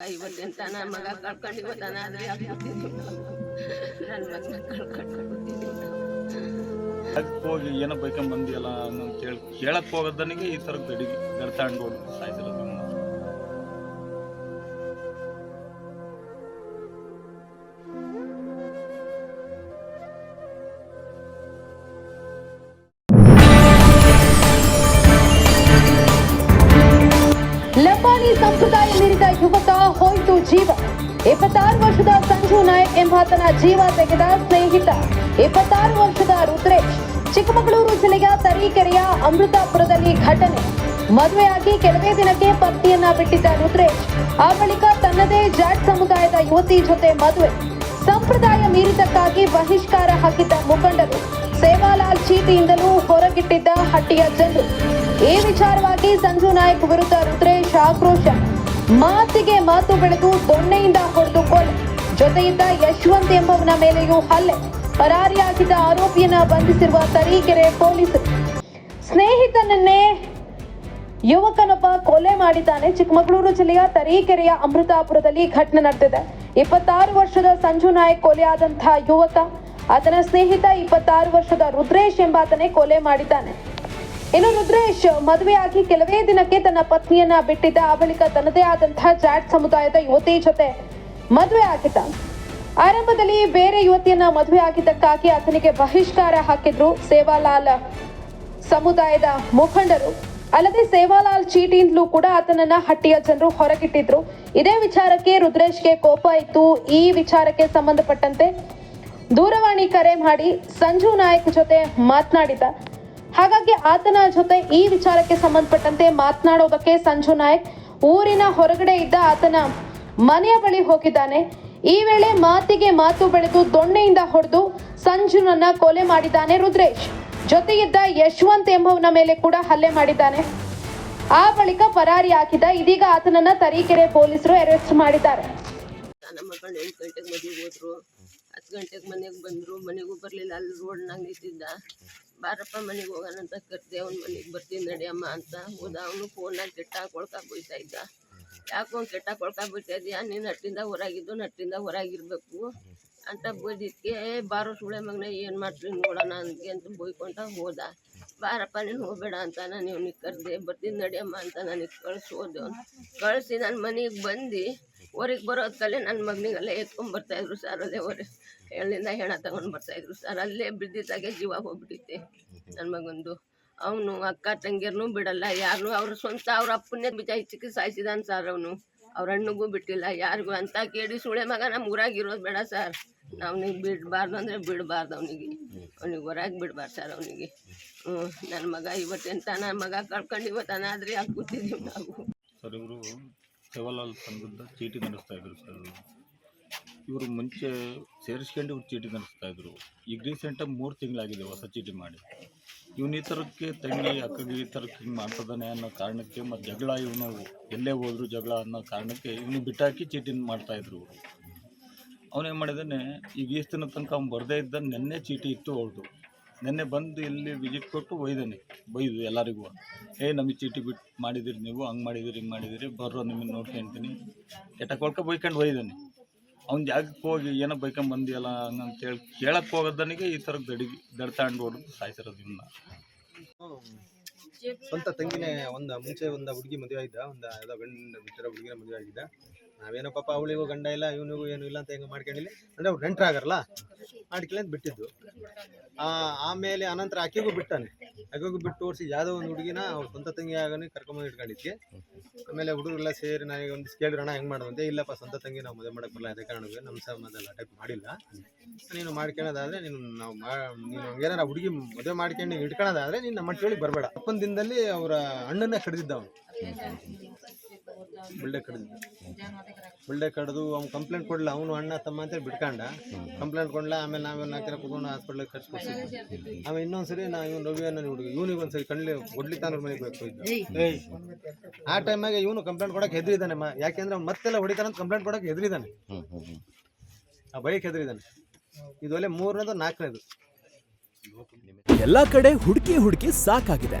ಇವತ್ತೆಂತ ನನ್ನ ಮಗ ಕಳ್ಕೊಂಡು ಇವತ್ತಾನ ಹೋಗಿ ಏನೋ ಬೈಕೊಂಡ್ ಬಂದಿಯಲ್ಲ ಅನ್ನೋ ಕೇಳಿ ಕೇಳಕ್ ಹೋಗೋದನಿಗೆ ಈ ತರ ಗಡಿ ಗರ್ತಾಂಡ್ಬೋದು ಹೊಡ್ದು ಮೀರಿದ ಯುವಕ ಹೋಯ್ತು ಜೀವ. ಇಪ್ಪತ್ತಾರು ವರ್ಷದ ಸಂಜು ನಾಯಕ್ ಎಂಬಾತನ ಜೀವ ತೆಗೆದ ಸ್ನೇಹಿತ. ಇಪ್ಪತ್ತಾರು ವರ್ಷದ ರುದ್ರೇಶ್. ಚಿಕ್ಕಮಗಳೂರು ಜಿಲ್ಲೆಯ ತರೀಕೆರೆಯ ಅಮೃತಾಪುರದಲ್ಲಿ ಘಟನೆ. ಮದುವೆಯಾಗಿ ಕೆಲವೇ ದಿನಕ್ಕೆ ಪತ್ನಿಯನ್ನ ಬಿಟ್ಟಿದ್ದ ರುದ್ರೇಶ್, ಆ ಬಳಿಕ ತನ್ನದೇ ಜಾಟ್ ಸಮುದಾಯದ ಯುವತಿ ಜೊತೆ ಮದುವೆ. ಸಂಪ್ರದಾಯ ಮೀರಿದಕ್ಕಾಗಿ ಬಹಿಷ್ಕಾರ ಹಾಕಿದ್ದ ಮುಖಂಡರು. ಸೇವಾಲಾಲ್ ಚೀಟಿಯಿಂದಲೂ ಹೊರಗಿಟ್ಟಿದ್ದ ಹಟ್ಟಿಯ ಜನರು ಈ ವಿಚಾರವಾಗಿ ಸಂಜು ನಾಯಕ್ ವಿರುದ್ಧ ರುದ್ರೇಶ್ ಆಕ್ರೋಶ. ಮಾತಿಗೆ ಮಾತು ಬೆಳೆದು ದೊಣ್ಣೆಯಿಂದ ಹೊಡೆದು ಕೊಲೆ. ಜೊತೆಯಿದ್ದ ಯಶವಂತ್ ಎಂಬವನ ಮೇಲೆಯೂ ಹಲ್ಲೆ. ಪರಾರಿಯಾಗಿದ್ದ ಆರೋಪಿಯನ್ನ ಬಂಧಿಸಿರುವ ತರೀಕೆರೆ ಪೊಲೀಸರು ಸ್ನೇಹಿತನನ್ನೇ ಯುವಕನೊಬ್ಬ ಕೊಲೆ ಮಾಡಿದ್ದಾನೆ. ಚಿಕ್ಕಮಗಳೂರು ಜಿಲ್ಲೆಯ ತರೀಕೆರೆಯ ಅಮೃತಾಪುರದಲ್ಲಿ ಘಟನೆ ನಡೆದಿದೆ. ಇಪ್ಪತ್ತಾರು ವರ್ಷದ ಸಂಜು ನಾಯಕ್ ಕೊಲೆಯಾದಂತಹ ಯುವಕ ಆತನ ಸ್ನೇಹಿತ ಇಪ್ಪತ್ತಾರು ವರ್ಷದ ರುದ್ರೇಶ್ ಎಂಬಾತನೇ ಕೊಲೆ ಮಾಡಿದ್ದಾನೆ. ಇನ್ನು ರುದ್ರೇಶ್ ಮದುವೆಯಾಗಿ ಕೆಲವೇ ದಿನಕ್ಕೆ ತನ್ನ ಪತ್ನಿಯನ್ನ ಬಿಟ್ಟಿದ್ದ ಆ ಬಳಿಕ ತನ್ನದೇ ಆದಂತಹ ಜಾಟ್ ಸಮುದಾಯದ ಯುವತಿ ಜೊತೆ ಮದುವೆ ಆಗಿದ್ದ. ಆರಂಭದಲ್ಲಿ ಬೇರೆ ಯುವತಿಯನ್ನ ಮದುವೆ ಆಗಿದ್ದಕ್ಕಾಗಿ ಆತನಿಗೆ ಬಹಿಷ್ಕಾರ ಹಾಕಿದ್ರು ಸೇವಾಲಾಲ್ ಸಮುದಾಯದ ಮುಖಂಡರು. ಅಲ್ಲದೆ ಸೇವಾಲಾಲ್ ಚೀಟಿಯಿಂದಲೂ ಕೂಡ ಆತನನ್ನ ಹಟ್ಟಿಯ ಜನರು ಹೊರಗಿಟ್ಟಿದ್ರು. ಇದೇ ವಿಚಾರಕ್ಕೆ ರುದ್ರೇಶ್ಗೆ ಕೋಪ ಇತ್ತು. ಈ ವಿಚಾರಕ್ಕೆ ಸಂಬಂಧಪಟ್ಟಂತೆ ದೂರವಾಣಿ ಕರೆ ಮಾಡಿ ಸಂಜು ನಾಯಕ್ ಜೊತೆ ಮಾತನಾಡಿದ. ಹಾಗಾಗಿ ಆತನ ಜೊತೆ ಈ ವಿಚಾರಕ್ಕೆ ಸಂಬಂಧಪಟ್ಟಂತೆ ಮಾತನಾಡೋದಕ್ಕೆ ಸಂಜು ನಾಯಕ್ ಊರಿನ ಹೊರಗಡೆ ಇದ್ದ ಆತನ ಮನೆಯ ಬಳಿ ಹೋಗಿದ್ದಾನೆ. ಈ ವೇಳೆ ಮಾತಿಗೆ ಮಾತು ಬೆಳೆದು ದೊಣ್ಣೆಯಿಂದ ಹೊಡೆದು ಸಂಜುನನ್ನ ಕೊಲೆ ಮಾಡಿದ್ದಾನೆ ರುದ್ರೇಶ್. ಜೊತೆಗಿದ್ದ ಯಶವಂತ್ ಎಂಬವನ ಮೇಲೆ ಕೂಡ ಹಲ್ಲೆ ಮಾಡಿದ್ದಾನೆ. ಆ ಬಳಿಕ ಪರಾರಿ ಹಾಕಿದ. ಇದೀಗ ಆತನನ್ನ ತರೀಕೆರೆ ಪೊಲೀಸರು ಅರೆಸ್ಟ್ ಮಾಡಿದ್ದಾರೆ. ಹತ್ತು ಗಂಟೆಗೆ ಮನೆಗೆ ಬಂದರು, ಮನೆಗೂ ಬರಲಿಲ್ಲ, ಅಲ್ಲಿ ರೋಡ್ನಾಗ ನಿಂತಿದ್ದ. ಬಾರಪ್ಪ, ಮನೆಗೆ ಹೋಗೋಣ ಅಂತ ಕರ್ದೆ, ಅವ್ನ ಮನೆಗೆ ಬರ್ತೀನಿ ನಡಿಯಮ್ಮ ಅಂತ ಹೋದ. ಅವನು ಫೋನಾಗ ಕೆಟ್ಟ ಕೊಳ್ಕ ಬೀಳ್ತಾ ಇದ್ದ. ಯಾಕೋ ಅವ್ನು ಕೆಟ್ಟ ಕೊಳ್ಕ ಬೀಳ್ತಾ ಇದೆಯಾ ನೀನು ನಟ್ಟಿಂದ ಹೊರಗಿದ್ದು, ನಟ್ಟಿಂದ ಹೊರಗಿರಬೇಕು. ಅಂತ ಬೈದಿದ್ದಕ್ಕೆ ಬಾರೋ ಸುಳೆ ಮಗನೇ, ಏನು ಮಾಡ್ತೀನಿ ನೋಡೋಣ ಅಂದ್ಕೆ ಅಂತ ಬೈಕೊಂಡ ಹೋದ. ಬಾರಪ್ಪ, ನೀನು ಹೋಗಬೇಡ ಅಂತ ನಾನು ಇವ್ನಿಗೆ ಕರೆದೆ, ಬರ್ತೀನಿ ನಡಿಯಮ್ಮ ಅಂತ ನನಗೆ ಕಳ್ಸಿ ಹೋದೆ ಅವ್ನು ಕಳಿಸಿ ನನ್ನ ಮನೆಗೆ ಬಂದು. ಊರಿಗೆ ಬರೋದ್ಕಲ್ಲೇ ನನ್ನ ಮಗನಿಗೆಲ್ಲ ಎತ್ಕೊಂಡ್ ಬರ್ತಾಯಿದ್ರು ಸರ್ ಅಲ್ಲೇ ಹೊರ ಹೇಳಿಂದ ಹೆಣ ತಗೊಂಡು ಬರ್ತಾಯಿದ್ರು ಸರ್ ಅಲ್ಲೇ ಬಿದ್ದಿದ್ದಾಗೆ ಜೀವ ಹೋಗ್ಬಿಟ್ಟಿತ್ತೆ ನನ್ನ ಮಗಂದು. ಅವನು ಅಕ್ಕ ತಂಗಿಯರ್ನೂ ಬಿಡಲ್ಲ. ಯಾರನ್ನೂ ಅವ್ರ ಸ್ವಂತ ಅವ್ರ ಅಪ್ಪನ್ನೇ ಬಿಜ ಹೆಚ್ಚಿಗೆ ಸಾಯಿಸಿದಾನೆ ಸರ್ ಅವನು. ಅವ್ರ ಹಣ್ಣಿಗೂ ಬಿಟ್ಟಿಲ್ಲ. ಯಾರಿಗೂ ಅಂತ ಕೇಳಿ ಸುಳೆ ಮಗ ನಮ್ಮ ಊರಾಗಿರೋದು ಬೇಡ ಸರ್ ಅವನಿಗೆ ಬಿಡಬಾರ್ದು ಅಂದರೆ ಬಿಡಬಾರ್ದು ಅವನಿಗೆ. ಅವ್ನಿಗೆ ಹೊರಗೆ ಬಿಡಬಾರ್ದು ಸರ್ ಅವನಿಗೆ. ಹ್ಞೂ ನನ್ನ ಮಗ ಇವತ್ತೆಂತ ನನ್ನ ಮಗ ಕಳ್ಕೊಂಡು ಇವತ್ತು ಅನಾದ್ರಿ ಯಾಕೆ ಕೂತಿದ್ದೀವಿ ನಾವು ಸೇವಾಲಾಲ್ ಸಂಘದ ಚೀಟಿ ನಡೆಸ್ತಾ ಇದ್ರು ಸರ್. ಇವರು ಮುಂಚೆ ಸೇರಿಸ್ಕೊಂಡು ಇವ್ರು ಚೀಟಿ ನಡೆಸ್ತಾ ಇದ್ರು. ಈಗ ರೀಸೆಂಟಾಗಿ ಮೂರು ತಿಂಗಳಾಗಿದೆ ಹೊಸ ಚೀಟಿ ಮಾಡಿ. ಇವನು ಈ ಥರಕ್ಕೆ ತಂಗಿ, ಅಕ್ಕಗೆ ಈ ಥರಕ್ಕೆ ಹಿಂಗೆ ಮಾಡ್ತದಾನೆ ಅನ್ನೋ ಕಾರಣಕ್ಕೆ ಮತ್ತು ಜಗಳ ಇವನು ಎಲ್ಲೇ ಹೋದ್ರು ಜಗಳ ಅನ್ನೋ ಕಾರಣಕ್ಕೆ ಇವನು ಬಿಟ್ಟಾಕಿ ಚೀಟಿನ ಮಾಡ್ತಾಯಿದ್ರು ಅವನೇನು ಮಾಡಿದ್ದಾನೆ ಈಗ ಈಸ್ತಿನ ತನಕ ಅವ್ನು ಬರದೇ ಇದ್ದ ನೆನ್ನೆ ಚೀಟಿ ಇತ್ತು ಅವ್ರದ್ದು ನೆನ್ನೆ ಬಂದು ಇಲ್ಲಿ ವಿಸಿಟ್ ಕೊಟ್ಟು ಒಯ್ದೇನೆ, ಬೈದು ಎಲ್ಲರಿಗೂ. ಏ, ನಮಗೆ ಚೀಟಿ ಬಿಟ್ಟು ಮಾಡಿದಿರಿ ನೀವು, ಹಂಗೆ ಮಾಡಿದಿರಿ, ಹಿಂಗೆ ಮಾಡಿದಿರಿ ಬರೋ ನಿಮ್ಮನ್ನು ನೋಡ್ಕೊಂತೀನಿ ಕೆಟ್ಟ ಕೊಳ್ಕ ಬೈಕೊಂಡು ಒಯ್ದೇನೆ. ಅವ್ನ ಜಾಗಕ್ಕೆ ಹೋಗಿ ಏನೋ ಬೈಕೊಂಡು ಬಂದಿಯಲ್ಲ ಹಂಗಂತ ಹೇಳಿ ಕೇಳಕ್ಕೆ ಹೋಗೋದನಿಗೆ ಈ ಥರ ಗಡಿ ದಡ್ತಾಂಡು ಹೊಡೆದು ಸಾಯ್ತಿರೋದು ಸ್ವಂತ ತಂಗಿನೇ ಒಂದು ಮುಂಚೆ ಒಂದು ಹುಡುಗಿ ಮದುವೆ ಆಗಿದ್ದ, ಒಂದು ಗಂಡ ಹುಡುಗಿನ ಮದುವೆ ಆಗಿದ್ದ. ನಾವೇನೋ ಪಾಪ ಅವಳಿಗೂ ಗಂಡ ಇಲ್ಲ, ಇವನಿಗೂ ಏನು ಇಲ್ಲ ಅಂತ ಹೆಂಗೆ ಮಾಡ್ಕೊಂಡಿಲ್ಲ ಅಂದರೆ ಅವ್ರು ನೆಂಟ್ರಾಗರಲ್ಲ ಆಡ್ಕಿಲ್ಲ ಅಂತ ಬಿಟ್ಟಿದ್ದು. ಆಮೇಲೆ ಅನಂತರ ಆಕೆಗೂ ಬಿಟ್ಟಾನೆ. ಆಕೆಗೂ ಬಿಟ್ಟು ತೋರಿಸಿ ಯಾವುದೋ ಒಂದು ಹುಡುಗಿನ ಅವ್ರ ಸ್ವಂತ ತಂಗಿ ಆಗನೇ ಕರ್ಕೊಂಬಂದು ಇಟ್ಕೊಂಡಿದ್ದೆ ಆಮೇಲೆ ಹುಡುಗರೆಲ್ಲ ಸೇರಿ ನನಗೆ ಒಂದು ಕೇಳಿರೋಣ ಅಣ್ಣ, ಹೆಂಗೆ ಮಾಡೋದಂತೆ ಇಲ್ಲಪ್ಪ, ಸ್ವಂತ ತಂಗಿ ನಾವು ಮದುವೆ ಮಾಡಕ್ಕೆ ಬರಲ್ಲ ಅದೇ ಕಾರಣಕ್ಕೆ ನಮ್ಮ ಸಮಾಜದಲ್ಲಿ ಅಟ್ಯಾಕ್ ಮಾಡಿಲ್ಲ. ನೀನು ಮಾಡ್ಕೊಳ್ಳೋದಾದ್ರೆ ನೀನು ನಾವು ನೀನು ಹಂಗೇನಾರ ಹುಡುಗಿ ಮದುವೆ ಮಾಡ್ಕೊಂಡು ಇಟ್ಕೊಳ್ಳೋದಾದ್ರೆ ನೀನು ನಮ್ಮ ಕೇಳಿ ಬರಬೇಡ. ಅಪ್ಪನ ದಿನದಲ್ಲಿ ಅವರ ಅಣ್ಣನ್ನೇ ಕಡಿದಿದ್ದ ಅವನು ಬಿಲ್ಡೆ ಕಡ್ದಿದ್ದ ಬಿಲ್ಡೆ ಕಡ್ದು ಅವ್ನು ಕಂಪ್ಲೇಂಟ್ ಕೊಡಲ್ಲ ಅವನು ಅಣ್ಣ ತಮ್ಮ ಅಂತೇಳಿ ಬಿಟ್ಕೊಂಡ. ಕಂಪ್ಲೇಂಟ್ ಕೊಡ್ಲ ಆಮೇಲೆ ನಾವೇನು ನಾಲ್ಕು ಜನ ಕುತ್ಕೊಂಡು ಹಾಸ್ಪಿಟ್ಲಿಗೆ ಕೊಡ್ತೀವಿ ಆಮೇಲೆ ಇನ್ನೊಂದ್ಸರಿ ನಾ ಇವ್ನು ರವಿ ಹುಡುಗಿ ಹುಡುಗ ಇವನಿಗೆ ಒಂದ್ಸರಿ ಕಣ್ಲಿ ಹೊಡ್ಲಿತ್ತಾನ ಮನೆಗೆ ಬೇಕು ಆ ಟೈಮಾಗೆ ಇವನು ಕಂಪ್ಲೇಂಟ್ ಕೊಡಕ್ಕೆ ಹೆದರಿದ್ದಾನೆ ಯಾಕೆಂದ್ರೆ ಅವ್ನು ಮತ್ತೆಲ್ಲ ಹೊಡಿತಾನಂತ ಕಂಪ್ಲೇಂಟ್ ಕೊಡಕ್ಕೆ ಹೆದರಿದ್ದಾನೆ. ಆ ಬೈಕ್ ಹೆದರಿದ್ದಾನೆ. ಇದು ಒಳ್ಳೆ ಮೂರನೇದು ನಾಲ್ಕನೇದು. ಎಲ್ಲಾ ಕಡೆ ಹುಡುಕಿ ಹುಡುಕಿ ಸಾಕಾಗಿದೆ.